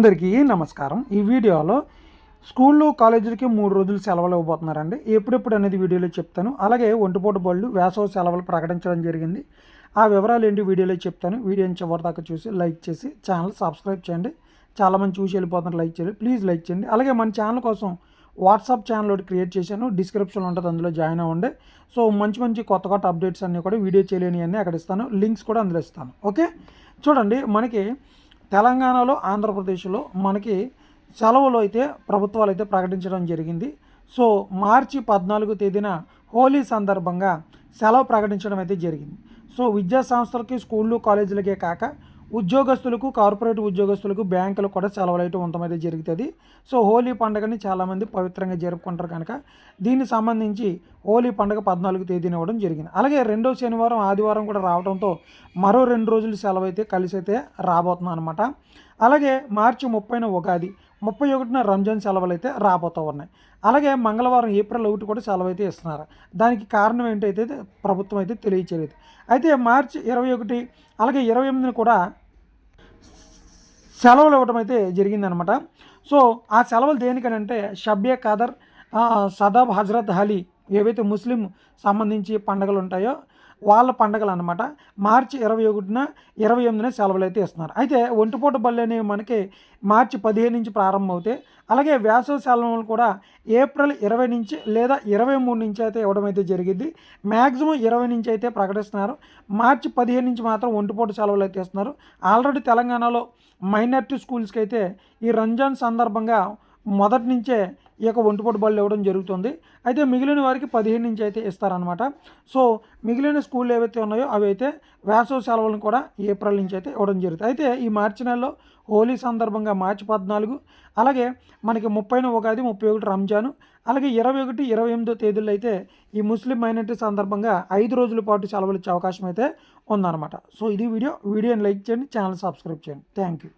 అందరికీ నమస్కారం. ఈ వీడియోలో స్కూళ్ళు కాలేజీలకి మూడు రోజులు సెలవులు ఇవ్వబోతున్నారండి. ఎప్పుడెప్పుడు అనేది వీడియోలో చెప్తాను. అలాగే ఒంటిపోటు బళ్ళు వేసవి సెలవులు ప్రకటించడం జరిగింది. ఆ వివరాలు ఏంటి వీడియోలో చెప్తాను. వీడియోని చివరి దాకా చూసి లైక్ చేసి ఛానల్ సబ్స్క్రైబ్ చేయండి. చాలామంది చూసి వెళ్ళిపోతున్నారు లైక్ చేయండి ప్లీజ్ లైక్ చేయండి. అలాగే మన ఛానల్ కోసం వాట్సాప్ ఛానల్ ఒకటి క్రియేట్ చేశాను. డిస్క్రిప్షన్ ఉంటుంది. అందులో జాయిన్ అవ్వండి. సో మంచి మంచి కొత్త కొత్త అప్డేట్స్ అన్నీ కూడా వీడియో చేయలేని అన్నీ అక్కడ ఇస్తాను. లింక్స్ కూడా అందులో ఇస్తాను. ఓకే? చూడండి. మనకి తెలంగాణలో ఆంధ్రప్రదేశ్లో మనకి సెలవులు అయితే ప్రభుత్వాలు అయితే ప్రకటించడం జరిగింది. సో మార్చి పద్నాలుగు తేదీన హోలీ సందర్భంగా సెలవు ప్రకటించడం అయితే జరిగింది. సో విద్యా సంస్థలకి స్కూళ్ళు కాలేజీలకే కాక ఉద్యోగస్తులకు కార్పొరేట్ ఉద్యోగస్తులకు బ్యాంకులకు కూడా సెలవులు అయితే ఉండటం జరుగుతుంది. సో హోలీ పండుగని చాలామంది పవిత్రంగా జరుపుకుంటారు కనుక దీనికి సంబంధించి హోలీ పండుగ పద్నాలుగు తేదీన ఇవ్వడం జరిగింది. అలాగే రెండో శనివారం ఆదివారం కూడా రావడంతో మరో రెండు రోజులు సెలవు అయితే కలిసి అయితే రాబోతున్నాం అనమాట అలాగే మార్చి ముప్పైన ఉగాది ముప్పై ఒకటిన రంజాన్ సెలవులు అయితే రాబోతూ ఉన్నాయి. అలాగే మంగళవారం ఏప్రిల్ ఒకటి కూడా సెలవు అయితే ఇస్తున్నారు. దానికి కారణం ఏంటైతే ప్రభుత్వం అయితే తెలియచేయలేదు. అయితే మార్చి ఇరవై ఒకటి అలాగే ఇరవై ఎనిమిదిని కూడా సెలవులు ఇవ్వడం అయితే జరిగిందనమాట సో ఆ సెలవులు దేనికనంటే షబ్బే ఖాదర్ సదాబ్ హజరత్ అలీ ఏవైతే ముస్లిం సంబంధించి పండుగలు ఉంటాయో వాళ్ళ పండుగలు అనమాట మార్చి ఇరవై ఒకటిన ఇరవై ఎనిమిదిన సెలవులు అయితే ఇస్తున్నారు. అయితే ఒంటిపూట బళ్ళు అనేవి మనకి మార్చి పదిహేను నుంచి ప్రారంభమవుతాయి. అలాగే వేసవి సెలవులు కూడా ఏప్రిల్ ఇరవై నుంచి లేదా ఇరవై మూడు నుంచి అయితే ఇవ్వడం అయితే జరిగింది. మ్యాక్సిమం ఇరవై నుంచి అయితే ప్రకటిస్తున్నారు. మార్చి పదిహేను నుంచి మాత్రం ఒంటిపూట సెలవులు అయితే ఇస్తున్నారు. ఆల్రెడీ తెలంగాణలో మైనార్టీ స్కూల్స్కి అయితే ఈ రంజాన్ సందర్భంగా మొదటి నుంచే ఈ యొక్క ఒంటిపూట బళ్ళు ఇవ్వడం జరుగుతుంది. అయితే మిగిలిన వారికి పదిహేను నుంచి అయితే ఇస్తారనమాట సో మిగిలిన స్కూళ్ళు ఏవైతే ఉన్నాయో అవి అయితే వేసవి సెలవులను కూడా ఏప్రిల్ నుంచి అయితే ఇవ్వడం జరుగుతుంది. అయితే ఈ మార్చి నెలలో హోలీ సందర్భంగా మార్చి పద్నాలుగు అలాగే మనకి ముప్పైన ఉగాది ముప్పై ఒకటి రంజాను అలాగే ఇరవై ఒకటి ఇరవై ఎనిమిదో తేదీల్లో అయితే ఈ ముస్లిం మైనార్టీ సందర్భంగా ఐదు రోజుల పాటు సెలవులు ఇచ్చే అవకాశం అయితే ఉందన్నమాట. సో ఇది వీడియో. వీడియోని లైక్ చేయండి ఛానల్ సబ్స్క్రైబ్ చేయండి. Thank you.